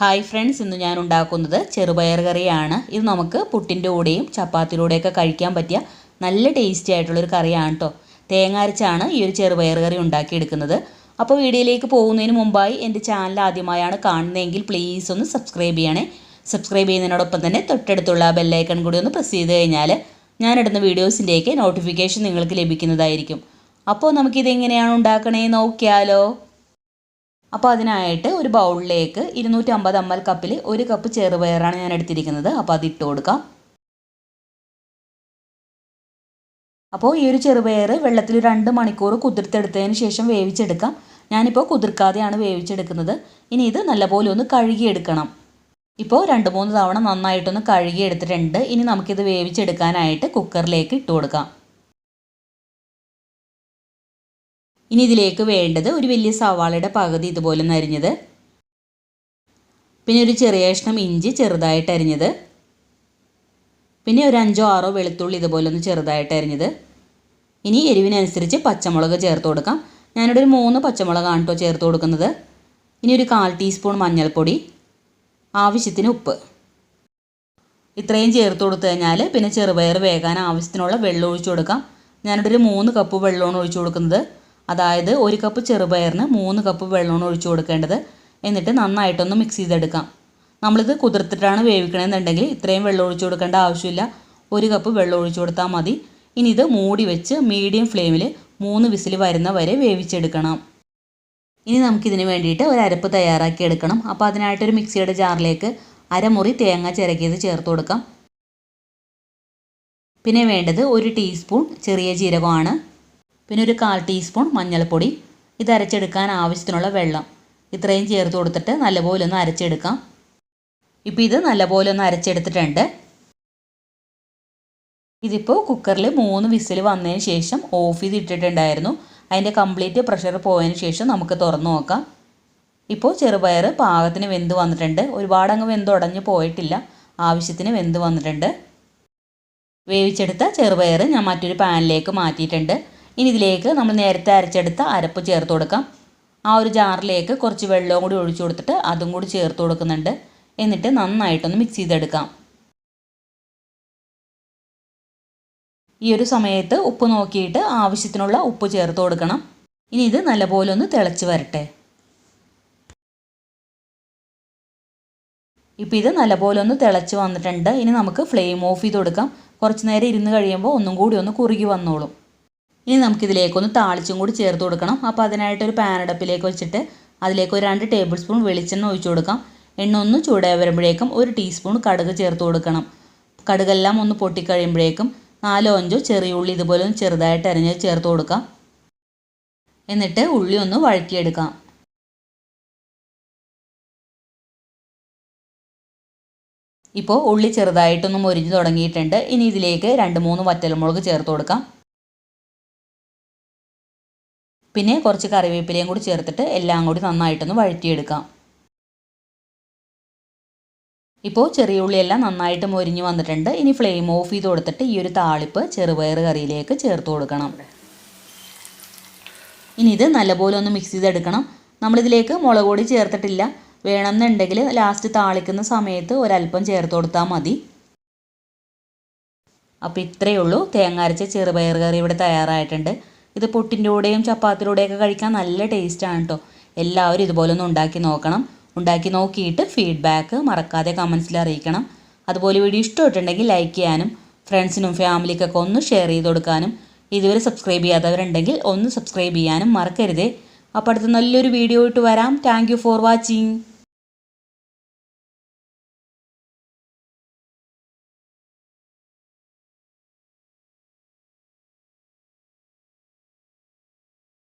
Hi friends ഇന്ന് ഞാൻ ഉണ്ടാക്കുന്നത് ചെറുപയർ കറിയാണ്. ഇത് നമുക്ക് പുട്ടിന്റെ കൂടെയും ചപ്പാത്തിയിലൂടെയൊക്കെ കഴിക്കാൻ പറ്റിയ നല്ല ടേസ്റ്റി ആയിട്ടുള്ളൊരു കറിയാണ് കേട്ടോ തേങ്ങ അരച്ചാണ് ഈ ഒരു ചെറുപയർ കറി ഉണ്ടാക്കിയെടുക്കുന്നത്. അപ്പോൾ വീഡിയോയിലേക്ക് പോകുന്നതിന് മുമ്പായി എന്റെ ചാനൽ ആദ്യമായാണ് കാണുന്നതെങ്കിൽ പ്ലീസ് ഒന്ന് സബ്സ്ക്രൈബ് ചെയ്യണേ. സബ്സ്ക്രൈബ് ചെയ്യുന്നതിനോടൊപ്പം തന്നെ തൊട്ടടുത്തുള്ള ബെല്ലൈക്കൺ കൂടി ഒന്ന് പ്രസ് ചെയ്ത് കഴിഞ്ഞാൽ ഞാനിടുന്ന വീഡിയോസിന്റെയൊക്കെ നോട്ടിഫിക്കേഷൻ നിങ്ങൾക്ക് ലഭിക്കുന്നതായിരിക്കും. അപ്പോൾ നമുക്കിതെങ്ങനെയാണ് ഉണ്ടാക്കണേ നോക്കിയാലോ. അപ്പോൾ അതിനായിട്ട് ഒരു ബൗളിലേക്ക് ഇരുന്നൂറ്റി അമ്പത് എം എൽ കപ്പിൽ ഒരു കപ്പ് ചെറുപയറാണ് ഞാൻ എടുത്തിരിക്കുന്നത്. അപ്പോൾ അത് ഇട്ട് കൊടുക്കാം. അപ്പോൾ ഈ ഒരു ചെറുപയർ വെള്ളത്തിൽ രണ്ട് മണിക്കൂർ കുതിർത്തെടുത്തതിന് ശേഷം വേവിച്ചെടുക്കാം. ഞാനിപ്പോൾ കുതിർക്കാതെയാണ് വേവിച്ചെടുക്കുന്നത്. ഇനി ഇത് നല്ലപോലെ ഒന്ന് കഴുകിയെടുക്കണം. ഇപ്പോൾ രണ്ട് മൂന്ന് തവണ നന്നായിട്ടൊന്ന് കഴുകിയെടുത്തിട്ടുണ്ട്. ഇനി നമുക്കിത് വേവിച്ചെടുക്കാനായിട്ട് കുക്കറിലേക്ക് ഇട്ട് കൊടുക്കാം. ഇനി ഇതിലേക്ക് വേണ്ടത് ഒരു വലിയ സവാളയുടെ പകുതി ഇതുപോലെ നരിഞ്ഞത്. പിന്നെ ഒരു ചെറിയ കഷ്ണം ഇഞ്ചി ചെറുതായിട്ട് അരിഞ്ഞത്. പിന്നെ ഒരു അഞ്ചോ ആറോ വെളുത്തുള്ളി ഇതുപോലെ ഒന്ന് ചെറുതായിട്ട് അരിഞ്ഞത്. ഇനി എരിവിനനുസരിച്ച് പച്ചമുളക് ചേർത്ത് കൊടുക്കാം. ഞാനിവിടെ ഒരു മൂന്ന് പച്ചമുളകാണ് കേട്ടോ ചേർത്ത് കൊടുക്കുന്നത്. ഇനി ഒരു കാൽ ടീസ്പൂൺ മഞ്ഞൾപ്പൊടി ആവശ്യത്തിന് ഉപ്പ്. ഇത്രയും ചേർത്ത് കൊടുത്തു കഴിഞ്ഞാൽ പിന്നെ ചെറുപയർ വേകാൻ ആവശ്യത്തിനുള്ള വെള്ളം ഒഴിച്ചു കൊടുക്കാം. ഞാനിവിടെ ഒരു മൂന്ന് കപ്പ് വെള്ളമാണ് ഒഴിച്ചു കൊടുക്കുന്നത്. അതായത് ഒരു കപ്പ് ചെറുപയറിന് മൂന്ന് കപ്പ് വെള്ളമാണ് ഒഴിച്ചു കൊടുക്കേണ്ടത്. എന്നിട്ട് നന്നായിട്ടൊന്ന് മിക്സ് ചെയ്തെടുക്കാം. നമ്മളിത് കുതിർത്തിട്ടാണ് വേവിക്കണമെന്നുണ്ടെങ്കിൽ ഇത്രയും വെള്ളം ഒഴിച്ചു കൊടുക്കേണ്ട ആവശ്യമില്ല. ഒരു കപ്പ് വെള്ളം ഒഴിച്ചു കൊടുത്താൽ മതി. ഇനി ഇത് മൂടി വെച്ച് മീഡിയം ഫ്ലെയിമിൽ മൂന്ന് വിസിൽ വരുന്ന വരെ വേവിച്ചെടുക്കണം. ഇനി നമുക്കിതിന് വേണ്ടിയിട്ട് ഒരു അരപ്പ് തയ്യാറാക്കി എടുക്കണം. അപ്പോൾ അതിനായിട്ടൊരു മിക്സിയുടെ ജാറിലേക്ക് അരമുറി തേങ്ങ ചിരകിയത് ചേർത്ത് കൊടുക്കാം. പിന്നെ വേണ്ടത് ഒരു ടീസ്പൂൺ ചെറിയ ജീരകമാണ്. പിന്നെ ഒരു കാൽ ടീസ്പൂൺ മഞ്ഞൾപ്പൊടി. ഇത് അരച്ചെടുക്കാൻ ആവശ്യത്തിനുള്ള വെള്ളം. ഇത്രയും ചേർത്ത് കൊടുത്തിട്ട് നല്ലപോലെ ഒന്ന് അരച്ചെടുക്കാം. ഇപ്പോൾ ഇത് നല്ലപോലെ ഒന്ന് അരച്ചെടുത്തിട്ടുണ്ട്. ഇതിപ്പോൾ കുക്കറിൽ മൂന്ന് വിസിൽ വന്നതിന് ശേഷം ഓഫ് ചെയ്ത് ഇട്ടിട്ടുണ്ടായിരുന്നു. അതിന്റെ കംപ്ലീറ്റ് പ്രഷർ പോയതിന് ശേഷം നമുക്ക് തുറന്നു നോക്കാം. ഇപ്പോൾ ചെറുപയർ പാകത്തിന് വെന്ത് വന്നിട്ടുണ്ട്. ഒരുപാട് അങ്ങ് വെന്ത് ഉടഞ്ഞ് പോയിട്ടില്ല. ആവശ്യത്തിന് വെന്ത് വന്നിട്ടുണ്ട്. വേവിച്ചെടുത്ത ചെറുപയർ ഞാൻ മറ്റൊരു പാനിലേക്ക് മാറ്റിയിട്ടുണ്ട്. ഇനി ഇതിലേക്ക് നമ്മൾ നേരത്തെ അരച്ചെടുത്ത അരപ്പ് ചേർത്ത് കൊടുക്കാം. ആ ഒരു ജാറിലേക്ക് കുറച്ച് വെള്ളവും കൂടി ഒഴിച്ചു കൊടുത്തിട്ട് അതും കൂടി ചേർത്ത് കൊടുക്കുന്നുണ്ട്. എന്നിട്ട് നന്നായിട്ടൊന്ന് മിക്സ് ചെയ്തെടുക്കാം. ഈ ഒരു സമയത്ത് ഉപ്പ് നോക്കിയിട്ട് ആവശ്യത്തിനുള്ള ഉപ്പ് ചേർത്ത് കൊടുക്കണം. ഇനി ഇത് നല്ലപോലെ ഒന്ന് തിളച്ച് വരട്ടെ. ഇപ്പോൾ ഇത് നല്ലപോലെ ഒന്ന് തിളച്ച് വന്നിട്ടുണ്ട്. ഇനി നമുക്ക് ഫ്ലെയിം ഓഫ് ചെയ്ത് കൊടുക്കാം. കുറച്ച് നേരം ഇരുന്ന് കഴിയുമ്പോൾ ഒന്നും കൂടി ഒന്ന് കുറുകി വന്നോളും. ഇനി നമുക്കിതിലേക്കൊന്ന് താളിച്ചും കൂടി ചേർത്ത് കൊടുക്കണം. അപ്പോൾ അതിനായിട്ട് ഒരു പാനടപ്പിലേക്ക് വെച്ചിട്ട് അതിലേക്ക് ഒരു രണ്ട് ടേബിൾ സ്പൂൺ വെളിച്ചെണ്ണ ഒഴിച്ചു കൊടുക്കാം. എണ്ണ ഒന്ന് ചൂടായി വരുമ്പോഴേക്കും ഒരു ടീസ്പൂൺ കടുക് ചേർത്ത് കൊടുക്കണം. കടുകെല്ലാം ഒന്ന് പൊട്ടിക്കഴിയുമ്പോഴേക്കും നാലോ അഞ്ചോ ചെറിയ ഉള്ളി ഇതുപോലെ ഒന്ന് ചെറുതായിട്ട് അരിഞ്ഞ് ചേർത്ത് കൊടുക്കാം. എന്നിട്ട് ഉള്ളി ഒന്ന് വഴറ്റിയെടുക്കാം. ഇപ്പോൾ ഉള്ളി ചെറുതായിട്ടൊന്ന് മൊരിഞ്ഞ് തുടങ്ങിയിട്ടുണ്ട്. ഇനി ഇതിലേക്ക് രണ്ട് മൂന്ന് വറ്റൽമുളക് ചേർത്ത് കൊടുക്കാം. പിന്നെ കുറച്ച് കറിവേപ്പിലയും കൂടി ചേർത്തിട്ട് എല്ലാം കൂടി നന്നായിട്ടൊന്ന് വഴറ്റിയെടുക്കാം. ഇപ്പോൾ ചെറിയ ഉള്ളിയെല്ലാം നന്നായിട്ട് മൊരിഞ്ഞ് വന്നിട്ടുണ്ട്. ഇനി ഫ്ലെയിം ഓഫ് ചെയ്ത് കൊടുത്തിട്ട് ഈ ഒരു താളിപ്പ് ചെറുപയർ കറിയിലേക്ക് ചേർത്ത് കൊടുക്കണം. ഇനി ഇത് നല്ലപോലെ ഒന്ന് മിക്സ് ചെയ്തെടുക്കണം. നമ്മളിതിലേക്ക് മുളക് പൊടി ചേർത്തിട്ടില്ല. വേണമെന്നുണ്ടെങ്കിൽ ലാസ്റ്റ് താളിക്കുന്ന സമയത്ത് ഒരല്പം ചേർത്ത് കൊടുത്താൽ മതി. അപ്പോൾ ഇത്രയേ ഉള്ളൂ. തേങ്ങ അരച്ച ചെറുപയർ കറി ഇവിടെ തയ്യാറായിട്ടുണ്ട്. ഇത് പൊട്ടിന്റെ കൂടെയും കഴിക്കാൻ നല്ല ടേസ്റ്റാണ് കേട്ടോ എല്ലാവരും ഇതുപോലെ ഒന്ന് ഉണ്ടാക്കി നോക്കണം. ഉണ്ടാക്കി നോക്കിയിട്ട് ഫീഡ്ബാക്ക് മറക്കാതെ കമൻസിൽ അറിയിക്കണം. അതുപോലെ വീഡിയോ ഇഷ്ടമായിട്ടുണ്ടെങ്കിൽ ലൈക്ക് ചെയ്യാനും ഫ്രണ്ട്സിനും ഫാമിലിക്കൊക്കെ ഒന്ന് ഷെയർ ചെയ്ത് കൊടുക്കാനും ഇതുവരെ സബ്സ്ക്രൈബ് ചെയ്യാത്തവരുണ്ടെങ്കിൽ ഒന്ന് സബ്സ്ക്രൈബ് ചെയ്യാനും മറക്കരുതേ. അപ്പോൾ അടുത്ത നല്ലൊരു വീഡിയോ ഇട്ട് വരാം. Thank for watching